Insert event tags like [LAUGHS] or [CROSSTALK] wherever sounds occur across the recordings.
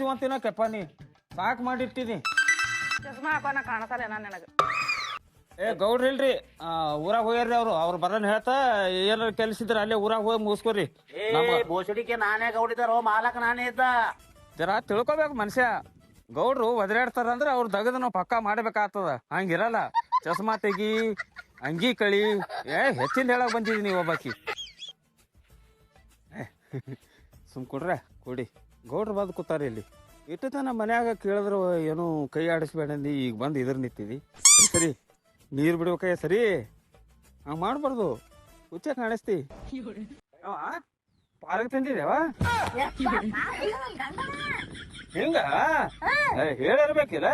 ರಾಜು ಅಂತಿನ ಕೆಪ್ಪ ನೀ ಸಾಕ್ ಮಾಡಿಟ್ಟಿನಿ ಚಸ್ಮಾ ಹಾಕೋನ ಕಾಣಸಲ್ಲ ನಾನು ನನಗೆ. ಏ ಗೌಡ್ರಿ ಇಲ್ರಿ. ಆ, ಊರಾಗ ಹೋಗ್ಯಾರ್ರಿ ಅವ್ರು. ಅವ್ರು ಬರೋನ್ ಹೇಳ್ತಾ ಏನಾರ ಕೆಲ್ಸಿದ್ರ ಅಲ್ಲೇ ಊರಾಗ ಹೋಗಿ ಮುಗಿಸ್ಕೊರಿ. ಏ ಬೋಸಡಿಕೆ ನಾನೇ ಗೌಡಿದಾರೋ ಮಾಲಕ್ ನಾನೇ ಇದ್ದ. ಜರ ತಿಳ್ಕೊಬೇಕು ಮನುಷ್ಯ. ಗೌಡ್ರು ಒದರಾಡ್ತಾರ ಅಂದ್ರೆ ಅವ್ರು ದಗದ ನಾವು ಪಕ್ಕಾ ಮಾಡ್ಬೇಕಾಗ್ತದ. ಹಂಗಿರಲ್ಲ. ಚಸ್ಮಾ ತೆಗಿ ಅಂಗಿ ಕಳಿ. ಏ ಹೆಚ್ಚಿಂದ ಹೇಳಕ್ ಬಂದಿದ್ದೀನಿ ಒಬ್ಬಾಕಿ. ಏ, [LAUGHS] ಸುಮ್ ಕೊಡ್ರೆ ಕೊಡಿ. ಗೌಡ್ರು ಬಂದು ಕೂತಾರೆ ಇಲ್ಲಿ. ಇಟ್ಟು ತನ ಮನ್ಯಾಗ ಕೇಳಿದ್ರು ಏನು ಕೈ ಆಡಿಸ್ಬೇಡಂದು ಈಗ ಬಂದು ಇದ್ರ ನಿಂತಿದ್ದಿ ಸರಿ ನೀರು ಬಿಡ್ಬೇಕ ಸರಿ. ಹಂಗ ಮಾಡ್ಬಾರ್ದು. ಹುಚ್ಚ ಕಾಣಿಸ್ತಿ. ಪಾರ್ಕ್ ತಂದಿದ್ದೇವ ಹಿಂಗ? ಹೇಳಿರ್ಬೇಕಿಲ್ಲ?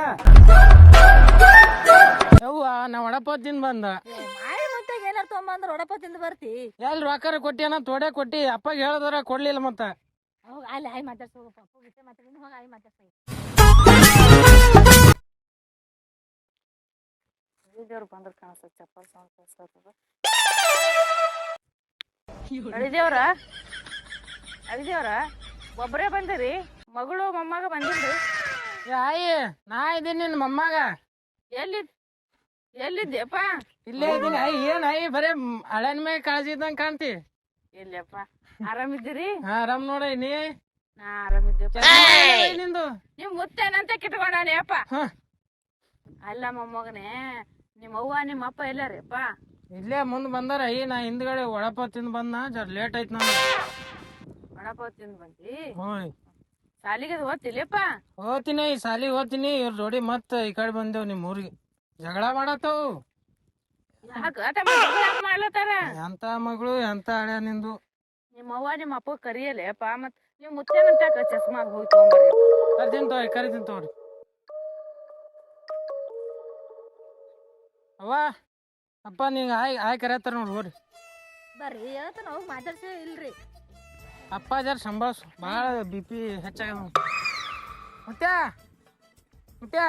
ಯವ್ವ ನಾ ವಡಪ ತಿಂದ್ ಬಂದ ಮಾರಿ ಮತ್ತೆ ಏನಾರ ತೊಗೊಂಬಂದ್ರ ಒಡಪ ತಿಂದು ಬರ್ತಿ. ಎಲ್ ರೊಕ್ಕರ ಕೊಟ್ಟಿಯನ ತೋಡೆ ಕೊಟ್ಟಿ ಅಪ್ಪಗೆ ಹೇಳಿದ್ರ ಕೊಡ್ಲಿಲ್ಲ ಮತ್ತ. ಹೋಗ ಅಲ್ಲಿ ಆಯ್ ಮಾತಾಡ್ಸೋ ಪಪ್ಪು ಗಿಟ್ಟೆ ಮಾತಾಡಿನ ಹೋಗ ಆಯ್ ಮಾತಾಡ್ಸೋ. ದೇವ್ರು ಬಂದ್ರ ಕಾಣಿಸ್ತದ ಚಪ್ಪಲ್ ಸೌಂಡ್ ಕೇಳಿಸ್ತದ ಅಳಿದೇವ್ರ ಅಳಿದೇವ್ರ ಒಬ್ಬರೇ ಬಂದಿರಿ? ಮಗಳು ಮೊಮ್ಮಗ ಬಂದಿದ್ರು ಏ ಆಯಿ ನಾ ಇದೀನಿ ನಿನ್ ಮೊಮ್ಮಗ. ಎಲ್ಲಿ ಎಲ್ಲಿದ್ದೆಪ್ಪ ಇಲ್ಲೇ ಇದೀನಿ ಆಯಿ ಏನ್ ಆಯಿ ಬರೇ ಹಳೆನ ಮೇಲೆ ಕಾಳಜಿ ಇದ್ದಂಗೆ ಕಾಣ್ತಿ. ಇಲ್ಲಪ್ಪ. ಆರಾಮಿದ್ದೀರಿ? ಹಾ ಆರಾಮ್ ನೋಡ ನೀ? ನಾ ಚಸ್ಮಾ ನಿಂದು? ನಿಮ್ ಮುತ್ತೇನಂತ ಕಿಟ್ಕೊಂಡಾನೆ ಅಪ್ಪ? ಹ. ಅಲ್ಲ ಮೊಮ್ಮಗನೇ ನಿಮ್ಮ ಅವ್ವ ನಿಮ್ಮ ಅಪ್ಪ ಎಲ್ಲಾರಿಪ್ಪ ಇಲ್ಲೇ ಮುಂದ್ ಬಂದಾರ. ಅಯ್ಯ ನಾ ಹಿಂದ್ಗಡೆ ಒಡಪ ತಿಂದ್ ಬಂದ ಜರ್ ಲೇಟ್ ಐತ್ ನಾನು ಒಡಪ ತಿಂದ್ ಬಂದಿ? ಹೋಯ್. ಸಾಲಿಗೆ ಓದ್ತಿಲ್ಲಪ್ಪ ಓದ್ತೀನಿ ಈ ಸಾಲಿಗೆ ಓದ್ತೀನಿ ಇವ್ರ ಜೋಡಿ ಮತ್ತ ಈ ಕಡೆ ಬಂದೇವ್ ನಿಮ್ ಊರಿಗೆ. ಜಗಳ ಮಾಡತ್ತವು. ಎಂತ ಮಗಳು ಎಂತ ಹಳೆ ನಿಂದು? ನಿಮ್ಮ ಅವ್ವ ನಿಮ್ಮ ಅಪ್ಪ ಕರಿಯಲ್ಲಪ್ಪ ಮತ್ ನಿಮ್ ಮುತ್ತೇನಂತ ಚಸ್ಮಾ ಹೋಗಿ ತಗೊಂಬರ್ರಿ ಕರಿತೀನಿ ತಗೋರಿ ಕರಿತೀನಿ ತಗೋರಿ ಅವ್ವ ಅಪ್ಪ ನಿಂಗೆ ಆಯ್ ಆಯ್ ಕರೆಯತ್ತಾರ ನೋಡಿ ಹೋರಿ ಬರ್ರಿ ಹೇಳ್ತಾನ ಹೋಗಿ ಮಾತಾಡ್ಸೇ ಇಲ್ರಿ ಅಪ್ಪ ಜರ ಸಂಭಾಳ್ಸು ಭಾಳ ಬಿ ಪಿ ಹೆಚ್ಚಾಗ್ಯದ ಮುತ್ಯ ಮುತ್ಯ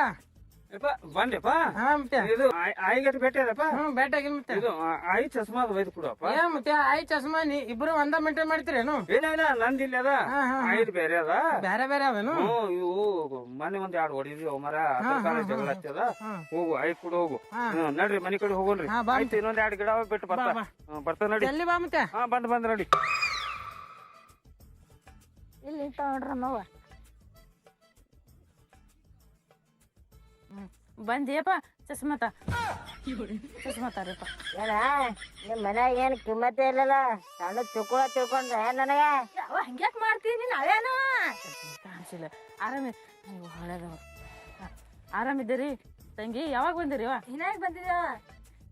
ಮುತ್ಯ. ಇದು ಆಯಿಗಟ್ಟು ಭೇಟಿಯದಪ್ಪ ಹ್ಞೂ ಬೇಟಾಗಿಲ್ ಮುತ್ಯ. ಇದು ಆ- ಆಯಿ ಚಸ್ಮಾ ಒಯ್ದು ಕೊಡಪ್ಪ ಏ ಮುತ್ಯ ಆಯ್ ಚಸ್ಮಾ ನೀ ಇಬ್ರು ಒಂದ ಮೇಂಟೈನ್ ಮಾಡ್ತೀರೇನು? ಇಲ್ಲ ಇಲ್ಲ ನಂದು ಇಲ್ಲಿ ಅದ. ಬೇರೆ ಅದ. ಬೇರೆ ಬೇರೆ ಅವೇನು? ಇವು ಮನೆ ಒಂದ್ ಎರಡು ಹೊಡಿದ್ವಿ ಮರ ಜಗಳ ಹಾ. ಹೋಗು ಆಯ್ತು ಕೂಡ ಹೋಗು. ನಡ್ರಿ ಮನೆ ಕಡೆ ಹೋಗೋಣ್ರಿ. ಆಯ್ತು ಇನ್ನೊಂದ್ ಎರಡು ಗಿಡ ಬಿಟ್ಟು ಬರ್ತಾ. ಬಾ. ಹ್ಮ್, ಬರ್ತಾ ನಡಿ. ಎಲ್ಲಿ ಬಾ ಮತ್ತೆ ಹಾ ಬಂದ್ ಬಂದ್ ನಡಿ. ಇಲ್ಲಿ ನಿಂತ ಬಂದಿಯಪ್ಪ ಚಸ್ಮತ. ಚಸ್ಮತ ರೀಪ ತಾರಪ್ಪ ಏನ ನಿಮ್ ಮನ್ಯಾಗ ಏನ್ ಕಿಮ್ಮತ್ತೆ ಇಲ್ಲಲ್ಲ? ಸಣ್ಣ ತಿಳ್ಕೊಳ ತಿಳ್ಕೊಂಡ್ರೆ ನನಗ? ಅವ ಹಂಗ್ಯಾಕ್ ಮಾಡ್ತೀನಿ ನಾವೇನ ಕಾಣಿಸಿಲ್ಲ. ಆರಾಮಿ ನೀವು ಹಳೆದವ್ರು ಆರಾಮಿದ್ದೀರಿ? ತಂಗಿ ಯಾವಾಗ ಬಂದಿರಿ ಹಿನಾಗ್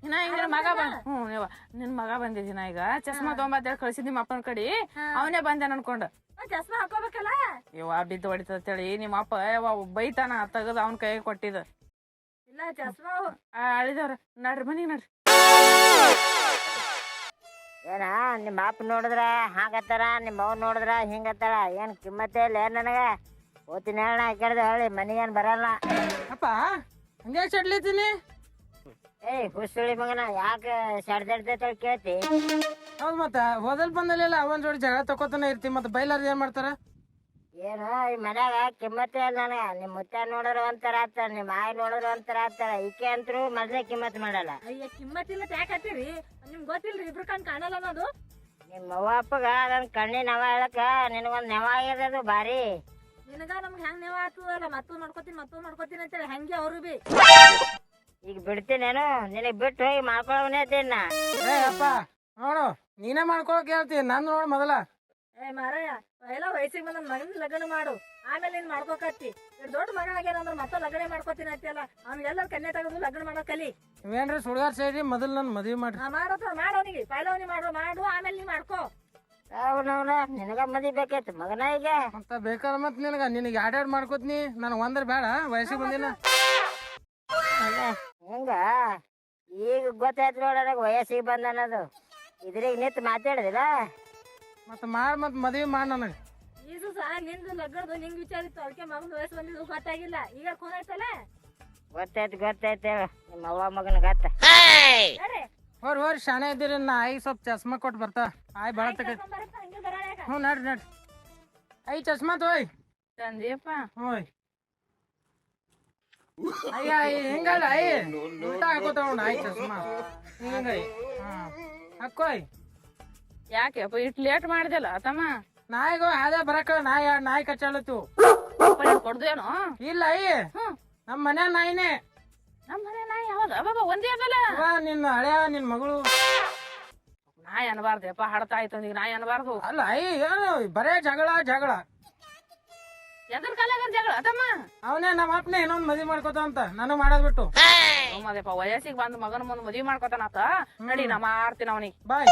ಇನ್ನ ಈಗ ಮಗ ಬಂದ ಹ್ಞೂ ನೀವ ನಿನ್ ಮಗ ಬಂದಿದ್ದೀನ ಈಗ ಚಸ್ಮಾ ತೊಗೊಂಬತ್ತೇಳಿ ಕಳ್ಸಿದ್ ನಿಮ್ಮ ಅಪ್ಪನ ಕಡಿ. ಅವನೇ ಬಂದೆ ಅನ್ಕೊಂಡ. ಚಸ್ಮಾ ಹಾಕೋಬೇಕಲ್ಲ? ಇವ ಬಿದ್ದು ಹೊಡಿತೇಳಿ ನಿಮ್ಮ ಅಪ್ಪ ಬೈತಾನ ತಗದ್ ಅವನ ಕೈಗೆ ಕೊಟ್ಟಿದ. ಇಲ್ಲ ಚಸ್ಮಾ ಅಳಿದವ್ರ ನಡ್ರಿ ಮನಿಗ್ ನಡ್ರಿ. ಏನ ನಿಮ್ಮ ಅಪ್ಪ ನೋಡಿದ್ರ ಹಾಗತ್ತಾರ ನಿಮ್ಮ ಅವ್ವ ನೋಡಿದ್ರ ಹಿಂಗತ್ತಾರ ಏನ್ ಕಿಮ್ಮತ್ತೇ ಇಲ್ಲ ಏನ್ ನನಗ? ಓದ್ತೀನಿ ಹೇಳ ಕೇಳ್ದೆ ಹೇಳಿ ಮನಿಗೇನ್ ಬರಲ್ಲ ಅಪ್ಪ ಹಂಗೆ ಚಡ್ಲಿತೀನಿ ಏಯ್ ಹುಸುಳಿ ಮಗನ ಯಾಕೆ ಸಡ್ದಡ್ದೈತೆ ಕೇಳ್ತಿ? ಹೌದ್ ಮತ್ತ ಹೋದಲ್ ಬಂದಲ್ಲೆಲ್ಲ ಅವನ್ ಜೋಡಿ ಜಗಳ ತಕೋತಾನೆ ಇರ್ತಿ ಮತ್ತ ಬೈಲಾರ ಏನ್ ಮಾಡ್ತಾರ? ಏನು ಈ ಮನ್ಯಾಗ ಕಿಮ್ಮತ್ತೇ ಇಲ್ಲ ನನಗ ನಿಮ್ ಮುತ್ತ ನೋಡೋರು ಒಂಥರ ಆತ ನಿಮ್ಮ ಆಯ್ ನೋಡೋರು ಒಂಥರ ಆಗ್ತಾರ ಈಕೆ ಅಂತರೂ ಮೊದ್ಲೇ ಕಿಮ್ಮತ್ ಮಾಡಲ್ಲ. ಅಯ್ಯ ಕಿಮ್ಮತ್ತಿಲ್ಲ ಯಾಕೆ ಹತ್ತೀರಿ ನಿಮ್ಗೆ ಗೊತ್ತಿಲ್ರಿ ಇಬ್ರು ಕಣ್ ಕಾಣಲ್ಲ ಅನ್ನೋದು? ನಿಮ್ಮ ಅವ್ವ ಅಪ್ಪಗ ನನ್ ಕಣ್ಣಿನ ನವ ಹೇಳಕ ನಿನಗೊಂದ್ ನೆವ ಆಗ್ಯದ ಭಾರಿ ನಿನಗ ನಮ್ಗೆ ಹೆಂಗ್ ನೆವ ಆಗ್ತದಲ್ಲ ಮತ್ತೂ ಮಾಡ್ಕೋತೀನಿ ಮತ್ತೂ ಮಾಡ್ಕೋತೀನಿ ಅಂತೇಳಿ ಹಂಗೆ ಅವರು ಬಿ? ಈಗ ಬಿಡ್ತೀನೇನು? ನಿನಗ್ ಬಿಟ್ಟು ಹೋಗಿ ಮಾಡ್ಕೊಳವನೇ ನಾ? ಏ ಅಪ್ಪ ನೋಡು ನೀನೇ ಮಾಡ್ಕೊಳಕ್ ಹೇಳ್ತಿ ನಾನು ನೋಡು ಮೊದಲ. ಏ ಮಾರಾಯ ಎಲ್ಲ ವಯಸ್ಸಿಗೆ ಬಂದ ಮಗನ ಲಗ್ನ ಮಾಡು. ಆಮೇಲೆ ನೀನ್ ಮಾಡ್ಕೋಕತ್ತಿ? ದೊಡ್ಡ ಮಗ ಆಗ್ಯಾನಂದ್ರ ಮತ್ತೆ ಲಗ್ನ ಮಾಡ್ಕೋತೀನಿ ಅಂತೆಲ್ಲ ಅವ್ನಿಗೆಲ್ಲ ಕನ್ಯೆ ತಗೊಂಡು ಲಗ್ನ ಮಾಡೋ ಕಲಿ. ಏನ್ರಿ ಸುಡ್ಗಾರ್ ಸೇರಿ ಮೊದಲು ನನ್ ಮದ್ವಿ ಮಾಡ್ರಿ. ನಾ ಮಾಡೋದ್ರ ಅವನಿಗೆ. ಪೈಲವನಿ ಮಾಡು ಮಾಡು ಆಮೇಲೆ ನೀ ಮಾಡ್ಕೋ. ಅವನವನ ನಿನಗ ಮದಿ ಬೇಕೈತಿ ಮಗನ ಈಗ? ಮತ್ತ ಬೇಕಾದ್ರೆ ಮತ್ತೆ ನಿನಗ? ನಿನಗೆ ಎರಡೆರಡು ಮಾಡ್ಕೋತೀನಿ ನನಗೆ ಒಂದ್ರ ಬೇಡ ವಯಸ್ಸಿಗೆ ಬಂದಿನ. ಹಿಂಗ? ಈಗ ಗೊತ್ತಾಯ್ತು ನೋಡ ನನಗ ವಯಸ್ಸಿಗೆ ಬಂದ ಅನ್ನೋದು ಇದ್ರಿಗೆ ನಿಂತು ಮಾತಾಡಿದಿಲ್ಲ? ಮತ್ತ ಮಾಡ್ ಮತ್ ಮದ್ವಿ ಮಾಡ್ ನನಗೆ ಈಸು ಸಹ ನಿಂದು ಲಗ್ನದು ನಿಂಗ್ ವಿಚಾರಿತ್ತು? ಅದಕ್ಕೆ ಮಗನ ವಯಸ್ಸು ಬಂದಿದ್ದು ಗೊತ್ತಾಗಿಲ್ಲ. ಈಗ ಖೂನ್ ಆಯ್ತಲ್ಲ ಗೊತ್ತಾಯ್ತು ಗೊತ್ತಾಯ್ತು. ಹೇಳು. ನಿಮ್ಮ ಅವ್ವ ಮಗನ ಗತ್ತ. ಬರ್ರಿ ಹೋರ್ ಹೋರ್ ಶಾಣೆ ಇದ್ದೀರಿ ನಾ ಆಯಿ ಸ್ವಲ್ಪ ಚಸ್ಮಾ ಕೊಟ್ಟು ಬರ್ತಾ. ಆಯ್ ಭಾಳ ತಗ ಕರ್ಕೊಂಡ್ ಬರಪ್ಪ, ಹಂಗೆ ಬರೋಣ ಹ್ಞೂ ನಡ್ರಿ ನಡ್ರಿ. ಐ ಚಸ್ಮಾ ತೋಯ್. ತಂದಿಯಪ್ಪ ಹೋಯ್ ಅಯ್ಯ ಅಯ್ಯ, ಹಿಂಗಲ್ಲ ಅಯ್ಯ ಉಲ್ಟಾ ಹಾಕೋತಾವ ನಾಯಿ ಚಸ್ಮಾ. ಹಿಂಗ ಹಾ. ಹಾಕೋಯ್. ಯಾಕೆಪ್ಪ ಇಟ್ ಲೇಟ್ ಮಾಡಿದೆಲ್ಲ ತಮ್ಮ? ನಾಯಿಗೋ ಅದೇ ಬರಕ ನಾಯಿ ನಾಯಿ ಕಚ್ಚಾಲತ್ತು. ಕೊಡ್ದೇನು? ಇಲ್ಲ ಅಯ್ಯ. ನಮ್ಮ ಮನ್ಯಾಗ ನಾಯಿನೇ. ನಮ್ಮ ಮನೆ ನಾಯಿ ಹೌದಾ ಅಬ್ಬಬ್ಬ ಒಂದೇ ಅದಲ್ಲ? ನಿನ್ನ ಹಳೆಯ ನಿನ್ ಮಗಳು. ನಾಯಿ ಅನ್ಬಾರ್ದಪ್ಪ ಹಡ್ತಾ ಆಯ್ತು ಈಗ ನಾಯಿ ಅನ್ಬಾರ್ದು. ಅಲ್ಲ ಅಯ್ಯ ಏನು ಬರೇ ಜಗಳ ಜಗಳ. ಎದ್ರ ಕಾಲಾಗ ಜಗಳ ತಮ್ಮ? ಅವನೇ ನಮ್ಮ ಅಪ್ಪನೇ ಇನ್ನೊಂದ್ ಮದ್ವಿ ಮಾಡ್ಕೋತ ಅಂತ. ನನಗ್ ಮಾಡೋದ್ ಬಿಟ್ಟು. ಮದಪ್ಪ ವಯಸ್ಸಿಗೆ ಬಂದ್ ಮಗನ ಮುಂದ್ ಮದ್ವಿ ಮಾಡ್ಕೊತಾನತ ನಡಿ ನಾ ಮಾಡ್ತೀನಿ ಅವನಿಗೆ. ಬಾಯ್.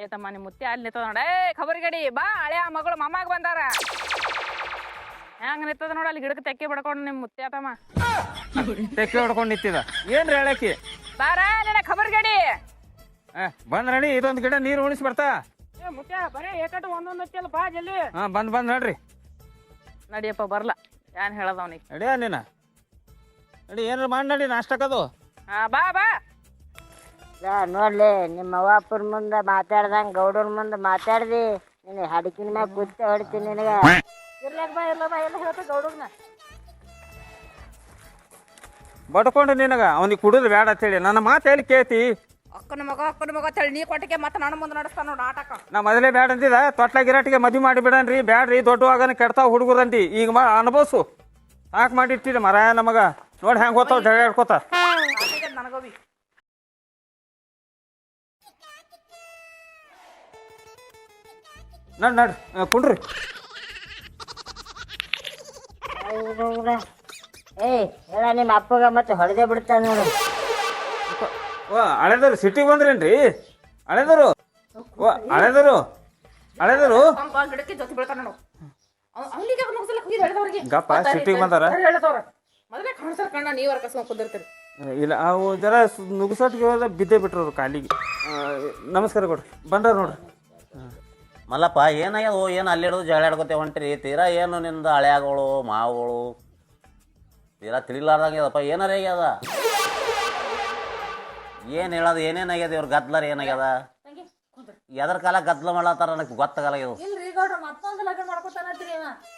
ಏ ತಮ್ಮ ನಿಮ್ ಮುತ್ತಿ ಅಲ್ಲಿ ನಿಂತದ ನೋಡ. ಏ ಖಬರ್ಗಡಿ ಬಾ ಆ ಮಗಳು ಮಾಮಾಗ ಬಂದಾರ. ಹೆಂಗ್ ನಿಂತದ ನೋಡ ಅಲ್ಲಿ ಗಿಡಕ್ಕೆ ತೆಕ್ಕಿ ಬಡ್ಕೊಂಡು ನಿಮ್ಮ ಮುತ್ತಿ ತಮ್ಮ ತೆಕ್ಕೆ ಹೊಡ್ಕೊಂಡು ನಿಂತಿದ. ಏನ್ರಿ ಹೇಳಕಿ? ಬಾರ ನಿನ್ನ ಖಬರ್ ಗಡಿ ಬಂದ್ ನಡಿ ಇದೊಂದು ಗಿಡ ನೀರು ಉಣಿಸಿ ಬರ್ತಾ. ಏ ಮುತ್ಯ ಬರೇ ಏಕಟ್ಟು ಒಂದೊಂದು ಹಚ್ಚಲ್ಲ ಬಾ ಜಲ್ದಿ. ಹಾ ಬಂದ್ ಬಂದ್ ನೋಡ್ರಿ. ನಡಿಯಪ್ಪ ಬರ್ಲ. ಏನ್ ಹೇಳದ ಅವನಿಗೆ? ನಡಿಯ ನೀನ? ನಡಿ ಏನಾರ ಮಾಡಿ ನಡಿ ನಾಷ್ಟಕ್ಕದು ಹಾ ಬಾ ಬಾ. ನೋಡ್ಲಿ ನಿಮ್ಮ ಅವ್ವ ಮುಂದೆ ಮಾತಾಡ್ದಂಗೆ ಗೌಡರ ಮುಂದೆ ಮಾತಾಡ್ದಿ. ನಿನಗೆ ಹಡಕಿನ ಮ್ಯಾಗ ಕುತ್ತೆ ಹೊಡಿತೀನಿ ನಿನಗೆ. ಇರ್ಲಾಕ ಬಾ ಇರ್ಲ ಬಾ ಎಲ್ಲ ಹೇಳ್ತ ಗೌಡರ್ನ. ಬಡ್ಕೊಂಡು ನಿನಗ ಅವನಿಗೆ ಕುಡಿದು ಬೇಡ ಅಂತೇಳಿ. ನನ್ನ ಮಾತು ಹೇಳಿ ಕೇಳ್ತಿ? ಅಕ್ಕನ ಮಗ ಅಕ್ಕನ ಮಗ ತಳಿ ನೀ ಕೊಟ್ಟಿಗೆ ಮತ್ತೆ ನನ್ನ ಮುಂದೆ ನಡೆಸ್ತಾನ ನೋಡು ನಾಟಕ ನಾ ಮೊದಲೇ ಬೇಡ ಅಂತಿದ ತೊಟ್ಲ ಗಿರಾಟಿಗೆ ಮದ್ವಿ ಮಾಡಿ ಬಿಡನ್ರಿ. ಬ್ಯಾಡ್ರಿ ದೊಡ್ಡವಾಗನ ಕೆಡ್ತಾವ ಹುಡುಗರಂತಿ ಈಗ ಮಾ ಅನುಭವಿಸು. ಸಾಕು ಮಾಡಿರ್ತೀರಿ ಮರ ನಮಗ ನೋಡಿ ಹೆಂಗೆ ಹೋತಾವ ಜಗಳ ಆಡ್ಕೋತ ನನಗೋವಿ. ನಡ್ ನಡ್ರಿ ಆ, ಕುಂಡ್ರಿ ಏಯ್ ಹೇಳ ನಿಮ್ಮ ಅಪ್ಪಗ ಮತ್ತೆ ಹೊಡೆದೇ ಬಿಡ್ತಾನ ನೋಡು ಓ ಹಳೆದರು ಸಿಟಿಗೆ ಬಂದ್ರೇನ್ರಿ ಹಳೆದರು ಓ ಹಳೆದರು ಹಳೆದರು ಗಿಡಕ್ಕೆ ಜೊತೆ ಬೀಳ್ತಾನ ನೋಡು ಅವನಿಗೆ ಮುಗಿಸಲ್ಲ ಹೋಗಿ ಹೇಳಿದವ್ರಿಗೆ ಗಪ್ಪ ಸಿಟಿಗೆ ಬಂದಾರ ಹೇಳ್ದವ್ರ ಮೊದಲೇ ಕಾಣಿಸ್ತಾರ ಕಣ್ಣ ನೀವರ ಕಸ್ಕೊಂಡ್ ಕುಂದಿರ್ತೀರಿ ಇಲ್ಲ ಅವು ಜರ ನುಗ್ಸಟ್ಗೆ ಹೋದ ಬಿದ್ದೇ ಬಿಟ್ರು ಅವ್ರು ಕಾಲಿಗೆ ಆ, ನಮಸ್ಕಾರ ಕೊಡ್ರಿ ಬಂದಾರ ನೋಡ್ರಿ ಮಲ್ಲಪ್ಪ ಏನಾಗ್ಯದ ಓ ಏನು ಅಲ್ಲಿಡೋದು ಜಗಳ ಆಡ್ಕೊತೆ ಹೊಂಟ್ರಿ? ತೀರಾ ಏನು ನಿಂದ ಹಳೆಯಾಗಳು ಮಾವುಗಳು? ತೀರಾ ತಿಳಿಲಾರ್ದಂಗ್ಯದಪ್ಪ. ಏನಾರ ಆಗ್ಯದ? ಏನು ಹೇಳೋದು? ಏನೇನಾಗ್ಯದ ಇವ್ರ ಗದ್ಲರ್ ಏನಾಗ್ಯದ ಎದ್ರ ಕಾಲ ಗದ್ಲ ಮಾಡ್ಲತ್ತಾರ ನನಗೆ ಗೊತ್ತಾಗಲ್ಲ ಇದು.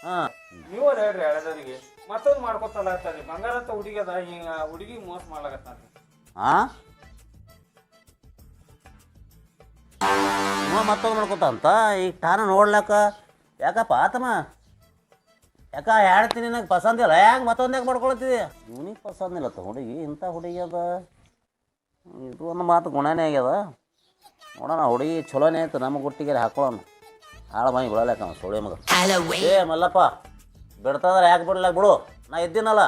ಹಾಂ. ನೀವು ಹೇಳ್ರಿ ಹಳೆದವರಿಗೆ ಮತ್ತೊಂದು ಮಾಡ್ಕೊತಲ್ಲ ಬಂಗಾರ ಅಂತ ಹುಡುಗಿ ಅದ ಹಿಂಗ ಹುಡುಗಿ ಮೋಸ ಮಾಡ್ಲಾಗತ್ತ ಹಾಂ ಮತ್ತೊಂದು ಮಾಡ್ಕೊತ ಅಂತ. ಈಗ ತಾನ ನೋಡ್ಲಕ್ಕ. ಯಾಕಪ್ಪ ಆತಮ್ಮ? ಯಾಕ ಹೇಳ್ತೀನಿ ನನಗೆ ಪಸಂದಿಲ್ಲ ಯಾಕೆ ಮತ್ತೊಂದು ಯಾಕೆ ಮಾಡ್ಕೊಳತ್ತಿದೆ? ಇವನಿಗೆ ಪಸಂದಿಲ್ಲ ತ ಹುಡುಗಿ ಇಂಥ ಹುಡುಗಿ ಅದ. ಇದು ಒಂದು ಮಾತು ಗುಣನೇ ಆಗ್ಯದ. ನೋಡೋಣ ಹುಡುಗಿ ಚಲೋನೇ ಆಯ್ತು ನಮ್ಮ ಗುಟ್ಟಿಗೆ ಹಾಕೊಳ್ಳೋಣ ಹಾಳು ಮೈ ಬಿಡಲಕ್ಕ ಸೋಳಿ ಮಗ. ಏ ಮಲ್ಲಪ್ಪ ಬಿಡ್ತಂದ್ರೆ ಯಾಕೆ ಬಿಡ್ಲಾಕ ಬಿಡು. ನಾ ಇದ್ದೀನಲ್ಲ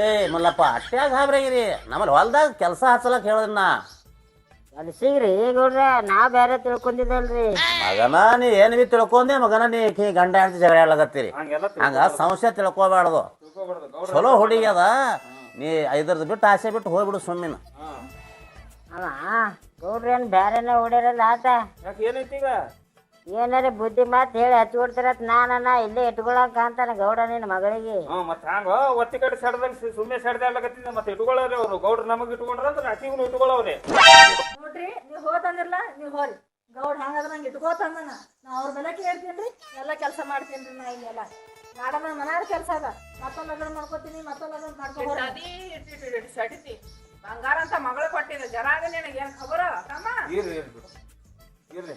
ಏ ಮಲ್ಲಪ್ಪ ಅಟ್ಟ್ಯಾಗ ಹಾಬ್ರಾಗಿರಿ ನಮ್ಮಲ್ಲಿ ಹೊಲ್ದಾಗ ಕೆಲಸ ಹಚ್ಚಲಕ್ಕೆ ಹೇಳಿದ್ನ ನಾ ಕಲ್ಸಿಗ್ರಿ ಗೌಡ್ರ ನಾ ಬೇರೆ ತಿಳ್ಕೊಂಡಿದ್ದಲ್ರಿ. ಮಗನ ನೀ ಏನು ಬಿ ತಿಳ್ಕೊಂಡೆ ಮಗನ ನೀ ಕಿ ಗಂಡ ಹೆಂಡತಿ ಜಗಳ ಆಡ್ಲಕತ್ತೀರಿ ಹಂಗ ಸಂಶಯ ತಿಳ್ಕೊಬಾರ್ದು. ಚಲೋ ಹುಡುಗಿ ಅದ. ನೀ ಐದರದ್ದು ಬಿಟ್ಟು ಆಸೆ ಬಿಟ್ಟು ಹೋಗ್ಬಿಡು ಸುಮ್ಮಿನ ಅವ ಗೌಡ್ರೇನ್ ಬ್ಯಾರೆನ ಹೊಡ್ಯಾರಲ್ಲ ಆತ? ಯಾಕೆ ಏನೈತಿ ಈಗ? ಏನಾರ ಬುದ್ಧಿ ಮಾತು ಹೇಳಿ ಹಚ್ಚಿ ಹಚ್ಕೊಡ್ತಾರತ್ ನಾನ ಇಲ್ಲೇ ಇಟ್ಕೊಳಕ್ ಅಂತಾನ ಗೌಡ ನಿನ್ನ ಮಗಳಿಗೆ. ಹ್ಞೂ ಮತ್ತೆ ಹಂಗ ಒತ್ತಿ ಕಡೆ ಸಡ್ದಂಗ ಸುಮ್ಮನೆ ಸಡ್ದೆ ಆಗ್ಲಕತ್ತಿದ್ದ ಮತ್ತೆ ಇಟ್ಕೊಳ್ಳೋರಿ ಅವರು. ಗೌಡ್ರು ನಮಗೆ ಇಟ್ಕೊಂಡ್ರ ಅಂದ್ರೆ ಅಕ್ಕಿಗೂ ಇಟ್ಕೊಳ್ಳೋರಿ ನೋಡ್ರಿ ನೀವು ಹೋತಂದಿರ್ಲ ನೀವು ಹೋರಿ. ಗೌಡ್ ಹಂಗಾದ್ರ ನಂಗೆ ಇಟ್ಕೋತಂದನ ನಾ ಅವ್ರ ಬೆಲೆ ಕೇಳ್ತೀನ್ರಿ ಎಲ್ಲ ಕೆಲಸ ಮಾಡ್ತೀನಿ ನಾ ಇಲ್ಲೆಲ್ಲ. ನಾಡನ ಮನಾರ ಕೆಲಸ ಅದ. ಮತ್ತೊಂದು ಲಗ್ನ ಮಾಡ್ಕೋತೀನಿ ಮತ್ತೊಂದು ಲಗ್ನ ಮಾಡ್ಕೊ ಸಡಿತಿ ಬಂಗಾರ ಅಂತ ಮಗಳು ಕೊಟ್ಟಿದ್ದ. ಜರಾಗ ನಿನಗೆ ಏನ್ ಖಬರ? ತಮ್ಮ. ಇರ್ರಿ ಇರ್ರಿ ಇರ್ರಿ.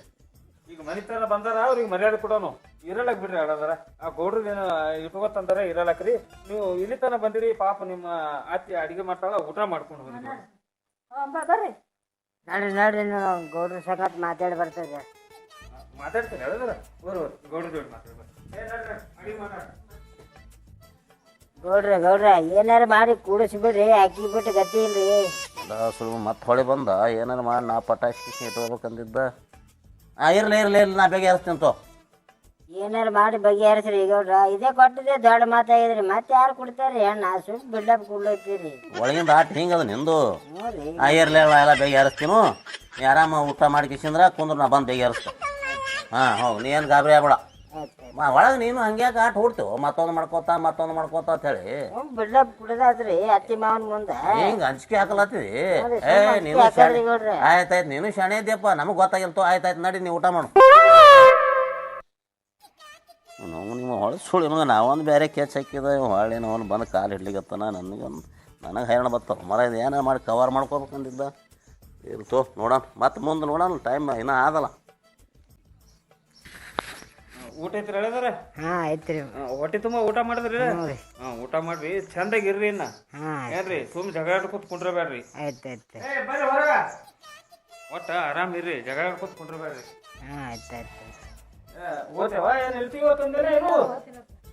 ಈಗ ಮನಿತನ ಬಂದಾರ ಅವ್ರಿಗೆ ಮರ್ಯಾದೆ ಕೊಡೋನು. ಇರಲಕ್ ಬಿಡ್ರಿ ಹೇಳದಾರ ಆ ಗೌಡ್ರು ಏನು ಇಟ್ಕೋತಂದಾರ ಇರಲಕ್ರಿ. ನೀವು ಇಲ್ಲಿ ತನ ಬಂದಿರಿ ಪಾಪ ನಿಮ್ಮ ಅತ್ತಿ ಅಡಿಗೆ ಮಾಡ್ತಾಳ ಊಟ ಮಾಡ್ಕೊಂಡು ಬಂದಿರಿ ಬರ್ರಿ. ನೋಡ್ರಿ ನೋಡ್ರಿ ನೀವು ಗೌಡ್ರ ಸಖತ್ ಮಾತಾಡಿ ಬರ್ತದೆ. ಮಾತಾಡ್ತೀನಿ ಹೇಳದಾರ ಬರು ಗೌಡ್ರ ಜೋಡಿ ಮಾತಾಡ ಗೌಡ್ರ ಗೌಡ್ರ ಏನಾರ ಮಾಡಿ ಕೂಡಿಸ್ಬಿಡ್ರಿ ಅಕ್ಕಿ ಬಿಟ್ಟು ಗತಿ ಇಲ್ರಿ. ಸುಳ್ಳು ಮತ್ತೆ ಹೊಳೆ ಬಂದ ಏನಾರ ಮಾಡಿ ನಾ ಪಟಾಕಿ ಇಟ್ಕೋಬೇಕಂದಿದ್ದ. ಆ ಇರ್ಲಿ ಇರ್ಲಿ ಇರ್ಲಿ ನಾ ಬೇಗ ತೋ. ಏನಾರ ಮಾಡಿ ಬಗೆಹರಿಸ್ರಿ ಗೌಡ್ರ ಇದೇ ಕೊಟ್ಟಿದೆ ದೊಡ್ಡ ಮಾತಾಗಿದ್ರಿ. ಮತ್ತೆ ಯಾರು ಕೊಡ್ತಾರ್ರಿ ಅಣ್ಣ? ಸುಟ್ಟು ಬಿಲ್ಡಪ್ ಕೊಡ್ಲತ್ತೀರಿ ಒಳಗಿಂದ ಆಟ ಹಿಂಗದ ನಿಂದು. ನೋಡ್ರಿ ಆ ಇರ್ಲಿ ಇರ್ಲಿ ಎಲ್ಲ ಬೇಗ ಹರಿಸ್ತೀನು ನೀ ಆರಾಮ ಊಟ ಮಾಡಿ ಕಿಸಿಂದ್ರ ಕುಂದ್ರ ನಾ ಬಂದು ಬೇಗ ಹಾಂ ಹೋಗಿ ನೀ ಏನು ಗಾಬರಿ ಆಗ್ಬೇಡ. ಒಳಗೆ ನೀನು ಹಂಗ್ಯಾಕೆ ಆಟ ಹೊಡ್ತೇವ ಮತ್ತೊಂದು ಮಾಡ್ಕೋತ ಮತ್ತೊಂದು ಮಾಡ್ಕೋತ ಅಂತ ಹೇಳಿ. ಬಿಡ್ಲ ಬಿಡದಾದ್ರಿ ಅತ್ತಿ ಮಾವನ್ ಮುಂದ. ಹಿಂಗ ಅಂಜಿಕೆ ಹಾಕಲತ್ತೀವಿ. ಏ ನೀನು. ಆಯ್ತಾಯ್ತು ನೀನು ಶಾಣೆ ಇದ್ಯಪ್ಪ ನಮಗೆ ಗೊತ್ತಾಗಿಲ್ತು ಆಯ್ತಾಯ್ತು ನಡಿ ನೀವು ಊಟ ಮಾಡು. ನಾವು ನಿಮ್ಮ ಹೊಳೆ ಸುಳಿ ಮಗ ನಾವೊಂದು ಬೇರೆ ಕೆಚ್ ಹಾಕಿದ ಹೊಳ್ಳಿ ನಾವು ಬಂದು ಕಾಲು ಹಿಡ್ಲಿಕತ್ತಾನ ನನಗೆ ನನಗೆ ಹೈರಾಣ ಬತ್ತ ಮರ ಇದು ಏನೇ ಮಾಡಿ ಕವರ್ ಮಾಡ್ಕೋಬೇಕಂದಿದ್ದ. ಇರ್ತೋ ನೋಡೋಣ. ಮತ್ತೆ ಮುಂದೆ ನೋಡೋಣ ಟೈಮ್ ಇನ್ನೂ ಆದಲ್ಲ. ಊಟ ಐತ್ರಿ ಹೇಳಿದಾರ ಹಾ ಐತ್ರಿ. ಹೊಟ್ಟೆ ತುಂಬ ಊಟ ಮಾಡಿದ್ರಿ ಹಾ ಊಟ ಮಾಡ್ರಿ. ಚಂದಾಗಿ ಇರ್ರಿ ಇನ್ನ. ಹಾ ಏನ್ರಿ ಸುಮ್ ಜಗಳ ಕೂತ್ ಕುಂಡ್ರಬ್ಯಾಡ್ರಿ ಆಯ್ತು ಆಯ್ತು ಏ ಬರ್ರಿ ಹೊರಗ. ಒಟ್ಟ ಆರಾಮ್ ಇರ್ರಿ ಜಗಳ ಕೂತ್ ಕುಂಡ್ರಬ್ಯಾಡ್ರಿ ಹಾ ಆಯ್ತು ಆಯ್ತು ಓದ್ತೇವ? ಏನ್ ಇರ್ತೀವಿ ಅಂತಂದ್ರೆ ಏನು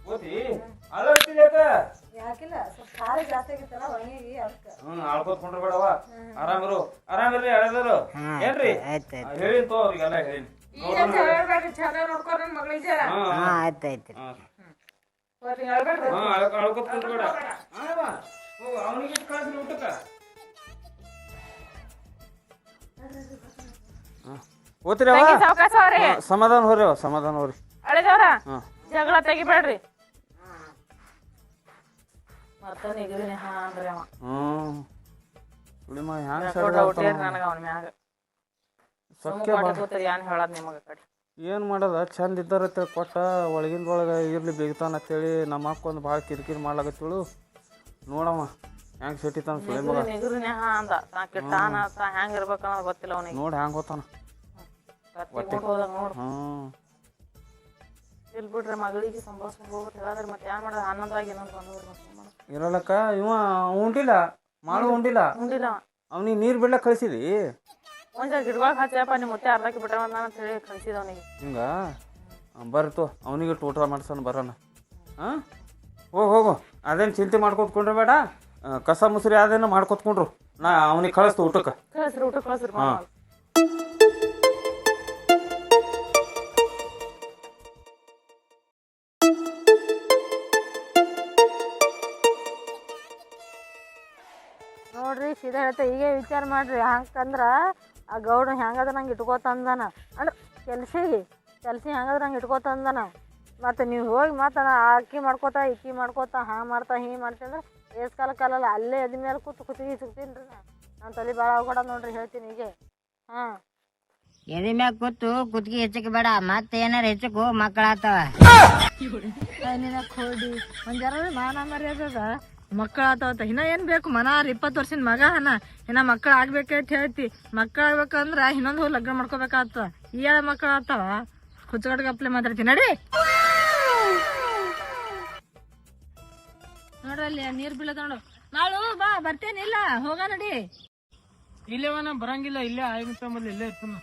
ಓದಿ ಅಳರ್ತಿದ್ಯಾಕ ಯಾಕಿಲ್ಲ ಸ್ವಲ್ಪ ಖಾರ ಜಾಸ್ತಿ ಆಗಿತ್ತಲ್ಲ ಒಣಗಿ ಅದಕ್ಕೆ. ಹ್ಮ್ ಆಳ್ಕೊತ ಕುಂಡ್ರಬೇಡವ. ಆರಾಮಿರು ಆರಾಮಿರ್ರಿ ಎಳೆದರು ಹಾ ಏನ್ರಿ? ಆಯ್ತು ಆಯ್ತು ಹೇಳಿನ್ ತೋ ಅವ್ರಿಗೆಲ್ಲ ಹೇಳಿನ್. ಹಾ. ಹಾ ಆಯ್ತು ಆಯ್ತು ಹೇಳ್ಬೇಡ್ರಿ ಹಾ. ಅಳ್ಕ- ಅಳ್ಕೊತ ಅವನಿಗೆ ಕಳ್ಸಿ ಊಟಕ್ಕ ಅವ್ರಿ. ಸಮಾಧಾನ ಹೋರಿ ಅವ, ಸಮಾಧಾನ ಹೋರಿ ಅಳಿದವ್ರ? ಜಗಳ ತೆಗಿಬೇಡ್ರಿ. ಮತ್ತ ನಿಗದಿನಿ ಹಾ ಅಂದ್ರಿ ಅವ. ಹ್ಮ್. ಸುಳಿಮ ಹ್ಯಾಂಗ ಕೊಟ್ಟ ಹುಟ್ಟಿರಿ ನನಗ ಅವನ ಮ್ಯಾಗ? ಕೂತರಿ ಏನ್ ಹೇಳದ್ ನಿಮಗ ಕಡೆ. ಏನು ಮಾಡೋದ? ಚಂದ ಇದ್ದಾರ ಕೊಟ್ಟ ಒಳಗಿಂದ ಒಳಗೆ ಇರ್ಲಿ ಬೇಗತಾನ ಅಂತೇಳಿ ನಮ್ಮ ಅಕ್ಕ ಒಂದು ಭಾಳ ಕಿರಿಕಿರಿ ಮಾಡ್ಲಾಕತ್ತಿಳು ನೋಡಮ್ಮ ಹೆಂಗೆ ಸಿಟ್ಟಿತಾನ ಸುಳಿ ಮಗ ನೋಡ್ ಹಾ ಅಂದ. ತಾ ಕಿಟ್ಟಾನ ತಾ ಹೆಂಗ್ ಇರ್ಬೇಕನ್ನೋದು ಗೊತ್ತಿಲ್ಲ ಅವನಿಗೆ. ನೋಡಿ ಹೆಂಗೆ ಹೋತಾನ ಹೋದಾಗ ನೋಡು. ಹ್ಞೂ ಇಲ್ ಬಿಡ್ರಿ ಮಗಳಿಗೆ ಸಂಭಾಳ್ಸ್ಕೊಂಡ್ ಹೋಗ್ಬಿಟ್ಟು ಹೇಳಿದ್ರೆ ಮತ್ತೆ ಏನ್ ಮಾಡೋದು? ಆನಂದವಾಗಿ ಇನ್ನೊಂದು ಮಾಡೋದು? ಇರಲಕ್ಕ ಇವ ಉಂಡಿಲ್ಲ ಮಾಡು ಉಂಡಿಲ್ಲ. ಉಂಡಿಲ್ಲ. ಅವ. ಅವ್ನಿಗೆ ನೀರು ಬಿಡ್ಲಕ್ಕೆ ಕಳಿಸಿದಿ? ಒಂದ್ ಗಿಡಗಳು ಹಚ್ಚಪ್ಪ ನಿಮ್ಮ ಮುತ್ತೆ ಅರ್ಧಕ್ಕೆ ನಾನು ಅಂತ ಹೇಳಿ ಕಳ್ಸಿದ ಅವನಿಗೆ. ಹಿಂಗ? ಬರ್ತು ಅವನಿಗೆ ಊಟ ಮಾಡ್ಸೋಣ ಬರೋಣ. ಹಾಂ? ಹೋಗು ಹೋಗು. ಅದೇನು ಚಿಂತೆ ಮಾಡ್ಕೊತ್ಕೊಂಡ್ರೆ ಬೇಡ? ಕಸ ಮುಸ್ರಿ ಅದೇನು ಮಾಡ್ಕೊತ್ಕೊಂಡ್ರು. ನಾ ಅವನಿಗೆ ಕಳಿಸ್ತು ಊಟಕ್ಕೆ. ಕಳ್ಸ್ರಿ ಊಟಕ್ಕೆ ಕಳ್ಸ್ರಿ ಹಾ. ನೋಡ್ರಿ ಸೀದಾ ಹೇಳ್ತಾ ಈಗ ವಿಚಾರ ಮಾಡ್ರಿ. ಹಂಗಂದ್ರ ಆ ಗೌಡ ಹೆಂಗದ ನಂಗೆ ಇಟ್ಕೋತಂದನ ಅಂದ್ರೆ ಕೆಲ್ಸಿಗೆ ಕೆಲಸ ಹೆಂಗದ ನಂಗೆ ಇಟ್ಕೋತಂದನ ಮತ್ತು ನೀವು ಹೋಗಿ ಮತ್ತೆ ಅಕ್ಕಿ ಮಾಡ್ಕೋತ ಇಕ್ಕಿ ಮಾಡ್ಕೋತಾ ಹಾಂ ಮಾಡ್ತಾ ಹಿಂಗೆ ಮಾಡ್ತೀನಿ ಅಂದ್ರೆ ಏಸ್ ಕಾಲ ಕಾಲಲ್ಲ ಅಲ್ಲೇ ಎದ್ ಮೇಲೆ ಕೂತು ಕುತ್ತಿಗೆ ಸಿಗ್ತೀನಿ ರೀ ನಾನು ತಲೆ ಭಾಳ ಹೋಗ್ಬೇಡ ನೋಡ್ರಿ ಹೇಳ್ತೀನಿ ಈಗ ಹಾಂ. ಎದೆ ಮ್ಯಾಗ ಕೂತು ಕುತ್ತಿಗೆ ಹೆಚ್ಚಕ್ಕೆ ಬೇಡ ಮತ್ತೆ ಏನಾರ ಹೆಚ್ಚಕ್ಕೆ ಮಕ್ಕಳಾತವ ನಿನ್ನ ಹೋಗಿ ಒಂದು ಜರ ಮಾನ ಮರ್ಯಾದದ ಮಕ್ಕಳು ಆತಾವತ್ತ ಇನ್ನ ಏನ್ ಬೇಕು ಮನಾರ್ ಇಪ್ಪತ್ತು ವರ್ಷದ ಮಗ ಹನ. ಇನ್ನ ಮಕ್ಕಳು ಆಗ್ಬೇಕಂತ ಹೇಳ್ತಿ. ಮಕ್ಕಳು ಆಗ್ಬೇಕಂದ್ರ ಇನ್ನೊಂದು ಹೋಗಿ ಲಗ್ನ ಮಾಡ್ಕೋಬೇಕಾಗ್ತ ಈ ಮಕ್ಕಳು ಆತಾವ ಹುಚ್ಚಗಡ್ಗೆ ಅಪ್ಲೆ ಮಾತಾಡ್ತೀನಿ ನಡಿ. ನೋಡ್ರಲ್ಲಿ ನೀರ್ ನೀರು ಬೀಳದ ನೋಡು. ನಾಳು ಬಾ ಬರ್ತೇನಿಲ್ಲ ಹೋಗ ನಡಿ. ಇಲ್ಲೇವನ ಬರಂಗಿಲ್ಲ. ಇಲ್ಲೇ ಆಯ್ತು ಮೊದ್ಲು ಇಲ್ಲೇ ಇರ್ತಾನ.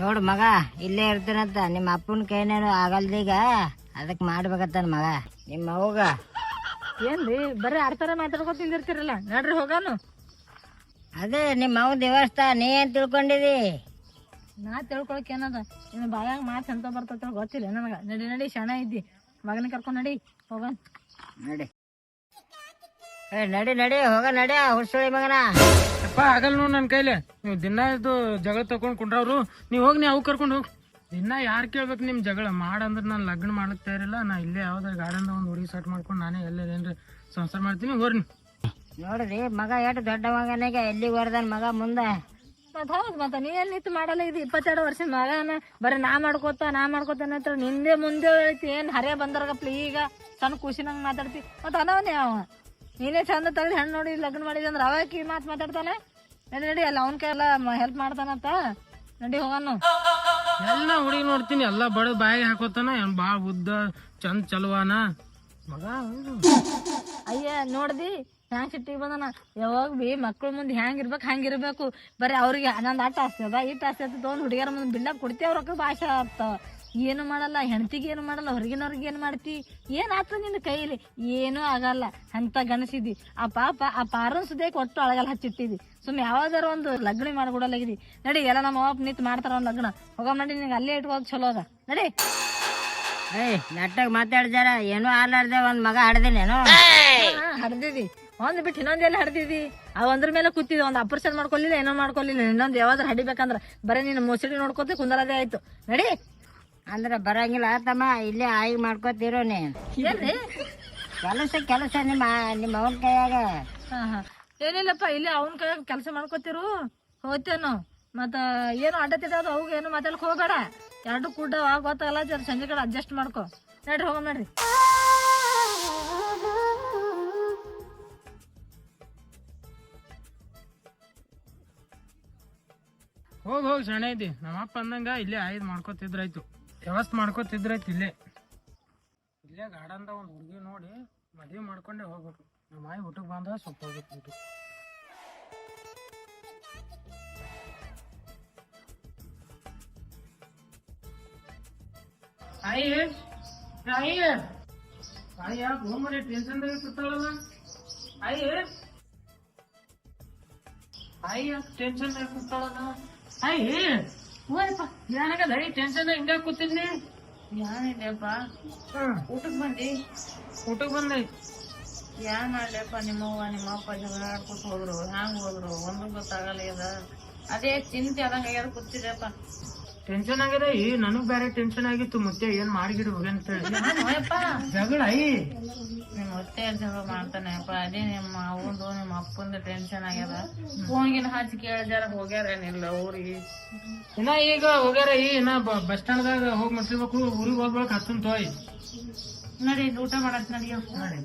ನೋಡು ಮಗ ಇಲ್ಲೇ ಇರ್ತೀನಂತ. ನಿಮ್ಮ ಅಪ್ಪನ ಕೈನೇನು ಆಗಲ್ದೀಗ? ಅದಕ್ಕೆ ಮಾಡ್ಬೇಕತ್ತಾನ ಮಗ. ನಿಮ್ಮ ಅವ್ಗ. ಏನ್ರಿ? ಬರೀ ಆಡ್ತಾರ ಮಾತಾಡ್ಕೊ ತಿಂದಿರ್ತೀರಲ್ಲ? ನಡ್ರಿ ಹೋಗಾನು. ಅದೇ ನಿಮ್ಮ ಮಾವ ದೇವಸ್ಥಾನ ನೀ ಏನ್ ತಿಳ್ಕೊಂಡಿದಿ? ನಾ ತಿಳ್ಕೊಳಕ್ ಏನದ? ನಿಮ್ ಬಾಯಾಗ ಮಾತು ಎಂತ ಬರ್ತೈತೆ ಗೊತ್ತಿಲ್ಲ ನನಗ. ನಡಿ ನಡಿ ಶಣ ಇದ್ದಿ. ಮಗನ ಕರ್ಕೊಂಡ್ ನಡಿ ಹೋಗ. ನಡಿ. ಏ ನಡಿ ನಡಿ ಹೋಗ ನಡಿ ಹುಷಿ ಮಗನ. ಅಪ್ಪ ಆಗಲ್ಲ ನೋಡ್ ನನ್ನ ಕೈಲಿ. ನೀವು ದಿನ ಇದು ಜಗಳ ತಗೊಂಡ್ ಕುಂಡ್ರವ್ರು ನೀವು ಹೋಗಿ ನೀವು ಅವು ಕರ್ಕೊಂಡು ಹೋಗಿ. ದಿನ ಯಾರು ಕೇಳ್ಬೇಕು ನಿಮ್ ಜಗಳ? ಮಾಡಂದ್ರೆ ನಾನು ಲಗ್ನ ಮಾಡಕ್ ತಯಾರಿಲ್ಲ. ನಾ ಇಲ್ಲೇ ಯಾವ್ದಾರ ಗಾರ್ಡನ್ದಾಗ ಒಂದು ಹುಡುಗಿ ಸೆಟ್ ಮಾಡ್ಕೊಂಡು ನಾನೇ ಎಲ್ಲ ಏನ್ರಿ ಸಂಸಾರ ಮಾಡ್ತೀನಿ ಹೋರ್ನಿ. ನೋಡ್ರಿ ಮಗ ಎಷ್ಟು ದೊಡ್ಡ ಮಗನಿಗೆ ಎಲ್ಲಿ ಬರ್ದಾನ ಮಗ ಮುಂದೆ? ಮತ್ ಹೌದು ಮತ್ತ ನೀ ಎಲ್ಲಿ ನಿಂತು ಮಾಡಲ್ಲ? ಇದು ಇಪ್ಪತ್ತೆರಡು ವರ್ಷ ಮಗನ. ಬರೀ ನಾ ಮಾಡ್ಕೋತ ನಾ ಮಾಡ್ಕೋತ ಅನ್ನತ್ರ ನಿಂದೆ ಮುಂದೆ ಐತಿ ಏನ್ ಹರೇ ಬಂದರ್ಗಪ್ಲಿ ಈಗ? ಸಣ್ಣ ಖುಷಿನಂಗ್ ಮಾತಾಡ್ತಿ. ಮತ್ತ ಅನವನೇ ಅವ. ನೀನೇ ಚಂದ ತೆಗ್ದು ಹೆಣ್ಣು ನೋಡಿ ಲಗ್ನ ಮಾಡಿದ ಅಂದ್ರೆ ಅವಕ್ಕೆ ಮಾತು ಮಾತಾಡ್ತಾನೆ? ನಡಿ ನಡಿ ಅಲ್ಲ ಅವನ ಕೈಯೆಲ್ಲ ಹೆಲ್ಪ್ ಮಾಡ್ತಾನಂತ? ನಡಿ ಹೋಗೋಣ ಎಲ್ಲ ಹುಡುಗಿ ನೋಡ್ತೀನಿ, ಎಲ್ಲ ಬಡ ಬಾಯಿಗೆ ಹಾಕೋತಾನ, ಏನ್ ಭಾಳ ಉದ್ದ, ಚಂದ ಚಲುವಾನ. ಮಗ ಅಯ್ಯ, ನೋಡ್ದಿ ಹ್ಯಾಂಗ್ ಸಿಟ್ಟಿಗೆ ಬಂದನ? ಯಾವಾಗ ಬಿ ಮಕ್ಳ ಮುಂದೆ ಹ್ಯಾಂಗ್ ಇರ್ಬೇಕು, ಹಂಗ್ ಇರ್ಬೇಕು. ಬರೀ ಅವ್ರಿಗೆ ನಂದು ಆಟ ಆಸ್ತಿ ಅದ ಇಟ್ಟು ಆಸ್ತಿ ತೊಗೊಂಡು ಹುಡುಗಿಯರ ಮುಂದೆ ಬಿಲ್ಡಪ್ ಕೊಡ್ತಿ, ಅವ್ರ ಭಾಷೆ ಆಗ್ತಾವ ಏನು ಮಾಡಲ್ಲ ಹೆಂಡತಿಗೆ ಏನು ಮಾಡಲ್ಲ ಹೊರಗಿನವ್ರಿಗೆ ಏನು ಮಾಡ್ತಿ? ಏನ್ ಆಗ್ತದ ನಿನ್ನ ಕೈಲಿ? ಏನೂ ಆಗಲ್ಲ. ಅಂತ ಗಣಸಿದಿ ಆ ಪಾಪ ಆ ಪಾರನ್ ಸುದೇ ಕೊಟ್ಟು ಅಳಗಲ್ಲ ಹಚ್ಚಿಟ್ಟಿದಿ ಸುಮ್ಮನೆ ಯಾವ್ದಾರ ಒಂದು ಲಗ್ನ ಮಾಡ್ಕೊಡಲಾಗಿದಿ ನಡಿ ಎಲ್ಲ ನಮ್ಮ ಅಪ್ಪ ನಿಂತು ಮಾಡ್ತಾರ ಒಂದು ಲಗ್ನ. ಹೋಗೋ ನಡಿ ನಿಂಗೆ ಅಲ್ಲೇ ಇಟ್ಕೋದು ಚಲೋ ಅದ. ನಡಿ. ಏಯ್ ನಟ್ಟಾಗ ಮಾತಾಡ್ದಾರ ಏನೋ ಆರ್ಲಾರ್ದೆ ಒಂದ್ ಮಗ ಹಡ್ದೇನೇನೋ? ಹಡ್ದಿದಿ ಒಂದ್ ಬಿಟ್ಟು ಇನ್ನೊಂದ್ ಎಲ್ಲ ಹಡ್ದಿದಿ ಆ ಒಂದ್ರ ಮೇಲೆ ಕೂತಿದ್ವಿ ಒಂದ್ ಅಪರ್ಷನ್ ಮಾಡ್ಕೊಲಿಲ್ಲ ಏನೋ ಮಾಡ್ಕೊಲಿಲ್ಲ. ಇನ್ನೊಂದ್ ಯಾವ್ದಾರು ಹಡಿಬೇಕಂದ್ರ. ಬರೀ ನಿನ್ನ ಮುಸುಡಿ ನೋಡ್ಕೊತ ಕುಂದರದೇ ಆಯ್ತು. ನಡಿ. ಅಂದ್ರೆ ಬರಂಗಿಲ್ಲ ತಮ್ಮ ಇಲ್ಲೇ ಆಯಿ ಮಾಡ್ಕೋತಿರೋನಿ ಏನ್ರಿ? ಕೆಲಸ ಕೆಲಸ ನಿಮ್ಮ ನಿಮ್ಮ ಅವನ ಕೈಯಾಗ. ಹಾ ಹಾ. ಏನಿಲ್ಲಪ್ಪ ಇಲ್ಲಿ ಅವನ ಕೈಯಾಗ ಕೆಲಸ ಮಾಡ್ಕೋತಿರು. ಹೋಗ್ತೇನು. ಮತ್ತ ಏನು ಅಡ್ಡತಿದ್ದಾವ ಅವಾಗ ಏನು ಮಾತಾಡಕ್ ಹೋಗಬೇಡ. ಎರಡು ಕೂಡ ಗೊತ್ತಾಗಲ್ಲ ಜರ ಸಂಜೆ ಕಡೆ ಅಡ್ಜಸ್ಟ್ ಮಾಡ್ಕೊ. ನಡ್ರಿ ಹೋಗೋಣ ನಡ್ರಿ. ಹೋಗಿ ಹೋಗಿ ಸಣ್ಣ ಐತಿ ನಮ್ಮಪ್ಪ ಅಂದಂಗ ಇಲ್ಲೇ ಆಯ್ದು ಮಾಡ್ಕೋತಿದ್ರಾಯ್ತು. ವ್ಯವಸ್ಥೆ ಮಾಡ್ಕೋತಿದ್ರಾಯ್ತು ಇಲ್ಲೇ ಇಲ್ಲೇ ಗಾರ್ಡನ್ದಾಗ ಒಂದು ಹುಡುಗಿ ನೋಡಿ ಮದುವೆ ಮಾಡ್ಕೊಂಡೆ ಹೋಗ್ಬೇಕು. ನಮ್ಮ ಮಾಯಿ ಊಟಕ್ಕೆ ಬಂದ ಸ್ವಲ್ಪ ಹೋಗ್ಬೇಕು ಟೆನ್ಶನ್ ಆಯಿ ಆಯಿ ಆಯಿ ಯಾಕೆ ಹೋಮರಿ ಟೆನ್ಷನ್ದಾಗ ಕೂತಾಳಲ್ಲ? ಆಯಿ ಆಯಿ ಯಾಕೆ ಟೆನ್ಷನ್ದಾಗ ಕೂತಾಳಲ್ಲ? ಆಯಿ ಹೋಯಪ್ಪ ಏನಾಗದ ಈ ಟೆನ್ಷನ್ ಹಿಂಗ ಕೂತಿದ್ನಿ? ಏನಿಲ್ಲಪ್ಪ ಹ್ಮ್ ಊಟಕ್ ಬಂದಿ? ಊಟಕ್ಕೆ ಬಂದೆ. ಏನ್ ಮಾಡ್ಲಪ್ಪ ನಿಮ್ಮವ್ವ ನಿಮ್ಮಪ್ಪ ಜಗಳ ಆಡ್ಕೊತ ಹೋದ್ರು ಹ್ಯಾಂಗ ಹೋದ್ರು? ಒಂದು ಗೊತ್ತಾಗಲ್ಲ ಇದ ಅದೇ ಚಿಂತೆ ಆದಂಗ ಆಗ್ಯದ ಕೂತಿದ್ದಪ್ಪ ಟೆನ್ಷನ್ ಆಗ್ಯದ ಈ ನನಗ್ ಬೇರೆ ಟೆನ್ಷನ್ ಆಗಿತ್ತು. ಮತ್ತೆ ಏನ್ ಮಾಡಿಗಿಡು ಹೋಗಿ ಅಂತ ಹೇಳಿ ಜಗಳ ಐ ಹೊಟ್ಟೆ ಜಗಳ ಮಾಡ್ತಾನೆ. ಅಪ್ಪ ಅದೇ ನಿಮ್ಮ ಅವಂದು ನಿಮ್ಮ ಅಪ್ಪಂದು ಟೆನ್ಷನ್ ಆಗ್ಯದ. ಫೋನ್ಗಿನ ಹಚ್ಚಿ ಕೇಳಿದಾರ ಹೋಗ್ಯಾರೇನಿಲ್ಲ ಊರಿಗೆ. ಇನ್ನ ಈಗ ಹೋಗ್ಯಾರ ಈ ಇನ್ನ ಬಸ್ ಸ್ಟ್ಯಾಂಡ್ದಾಗ ಹೋಗಿ ಮುಟ್ಟಿರ್ಬೇಕು ಊರಿಗೆ ಹೋಗ್ಬೇಕು ಹತ್ತನ್ ತೋಯ್ ನಡಿ ಊಟ ಮಾಡಕ್ ನಡಿಯೋ ನೋಡಿ.